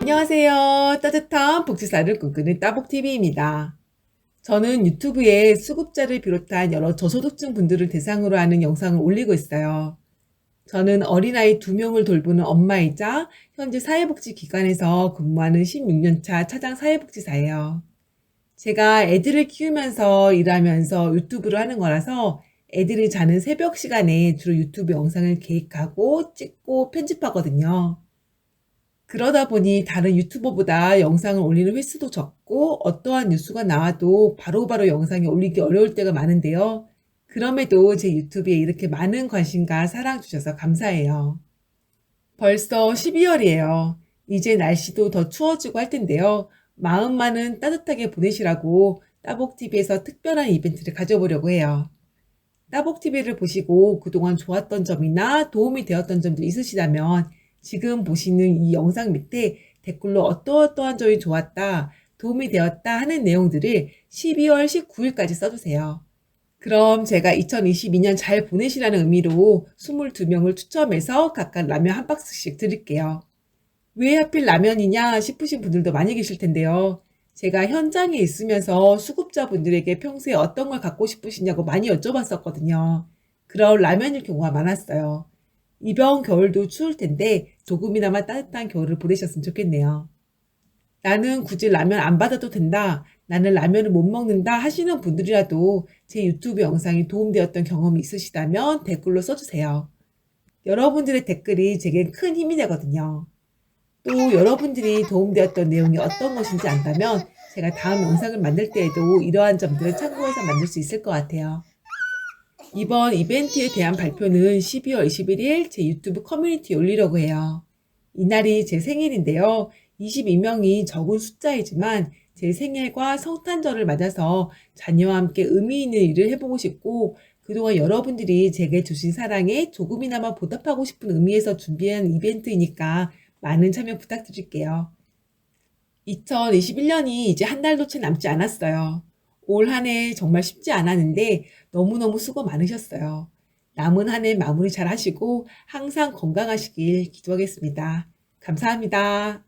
안녕하세요. 따뜻한 복지사를 꿈꾸는 따복TV입니다. 저는 유튜브에 수급자를 비롯한 여러 저소득층 분들을 대상으로 하는 영상을 올리고 있어요. 저는 어린아이 두명을 돌보는 엄마이자 현재 사회복지기관에서 근무하는 16년차 차장 사회복지사예요. 제가 애들을 키우면서 일하면서 유튜브를 하는 거라서 애들이 자는 새벽 시간에 주로 유튜브 영상을 계획하고 찍고 편집하거든요. 그러다 보니 다른 유튜버보다 영상을 올리는 횟수도 적고 어떠한 뉴스가 나와도 바로 바로 영상이 올리기 어려울 때가 많은데요. 그럼에도 제 유튜브에 이렇게 많은 관심과 사랑 주셔서 감사해요. 벌써 12월이에요. 이제 날씨도 더 추워지고 할 텐데요. 마음만은 따뜻하게 보내시라고 따복TV에서 특별한 이벤트를 가져보려고 해요. 따복TV를 보시고 그동안 좋았던 점이나 도움이 되었던 점도 있으시다면 지금 보시는 이 영상 밑에 댓글로 어떠어떠한 점이 좋았다, 도움이 되었다 하는 내용들을 12월 19일까지 써주세요. 그럼 제가 2022년 잘 보내시라는 의미로 22명을 추첨해서 각각 라면 한 박스씩 드릴게요. 왜 하필 라면이냐 싶으신 분들도 많이 계실 텐데요. 제가 현장에 있으면서 수급자분들에게 평소에 어떤 걸 갖고 싶으시냐고 많이 여쭤봤었거든요. 그런 라면일 경우가 많았어요. 이번 겨울도 추울 텐데 조금이나마 따뜻한 겨울을 보내셨으면 좋겠네요. 나는 굳이 라면 안 받아도 된다. 나는 라면을 못 먹는다 하시는 분들이라도 제 유튜브 영상이 도움되었던 경험이 있으시다면 댓글로 써주세요. 여러분들의 댓글이 제겐 큰 힘이 되거든요. 또 여러분들이 도움되었던 내용이 어떤 것인지 안다면 제가 다음 영상을 만들 때에도 이러한 점들을 참고해서 만들 수 있을 것 같아요. 이번 이벤트에 대한 발표는 12월 21일 제 유튜브 커뮤니티에 올리려고 해요. 이날이 제 생일인데요. 22명이 적은 숫자이지만 제 생일과 성탄절을 맞아서 자녀와 함께 의미 있는 일을 해보고 싶고 그동안 여러분들이 제게 주신 사랑에 조금이나마 보답하고 싶은 의미에서 준비한 이벤트이니까 많은 참여 부탁드릴게요. 2021년이 이제 한 달도 채 남지 않았어요. 올 한 해 정말 쉽지 않았는데 너무너무 수고 많으셨어요. 남은 한 해 마무리 잘 하시고 항상 건강하시길 기도하겠습니다. 감사합니다.